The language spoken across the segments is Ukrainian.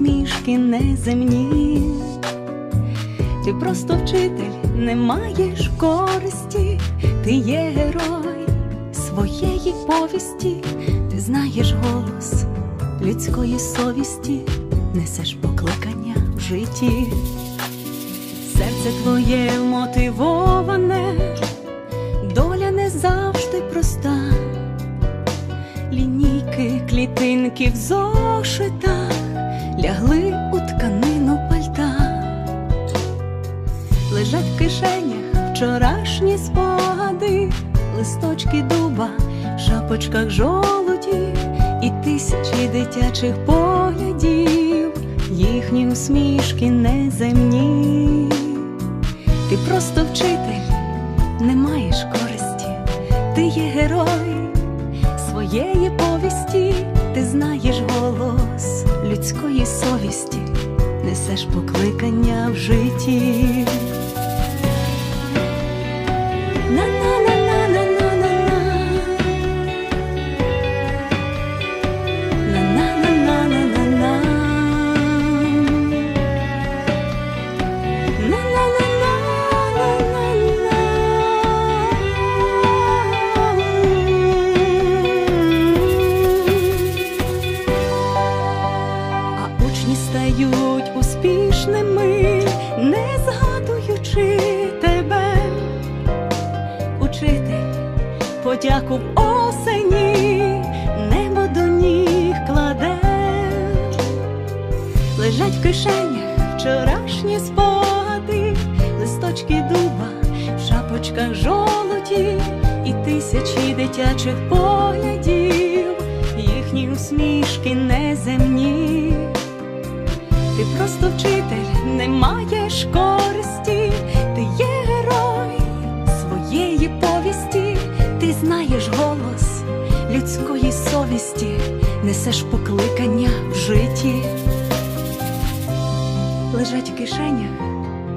усмішки неземні. Ти просто вчитель, не маєш користі, ти є герой своєї повісті, ти знаєш голос людської совісті, несеш покликання в житті. Серце твоє мотивоване, доля не завжди проста. Лінійки, клітинки в зошитах лягли у тканину пальта, лежать в кишенях вчорашні спогади, листочки дуба, в шапочках жолуді. І тисячі дитячих поглядів, їхні усмішки неземні. Ти просто вчитель, не маєш користі, ти є герой своєї повісті, ти знаєш голос людської совісті, несеш покликання в житті. Стають успішними, не згадуючи тебе. Учитель подяку в осені, небо до ніг кладе лежать в кишенях вчорашні спогади, листочки дуба, в шапочках жолуді і тисячі дитячих поглядів, їхні усмішки неземні. Ти просто вчитель, не маєш користі, ти є герой своєї повісті, ти знаєш голос людської совісті, несеш покликання в житті. Лежать в кишенях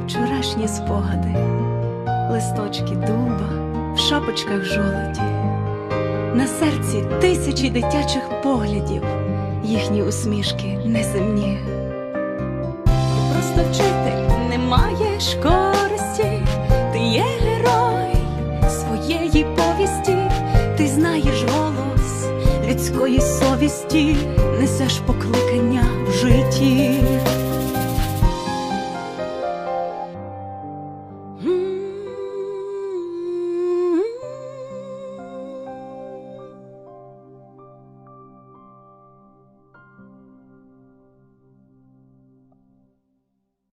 вчорашні спогади, листочки дуба, в шапочках жолоді, на серці тисячі дитячих поглядів, їхні усмішки неземні. Просто вчитель, не маєш користі, ти є герой своєї повісті, ти знаєш голос людської совісті, несеш покликання в житті.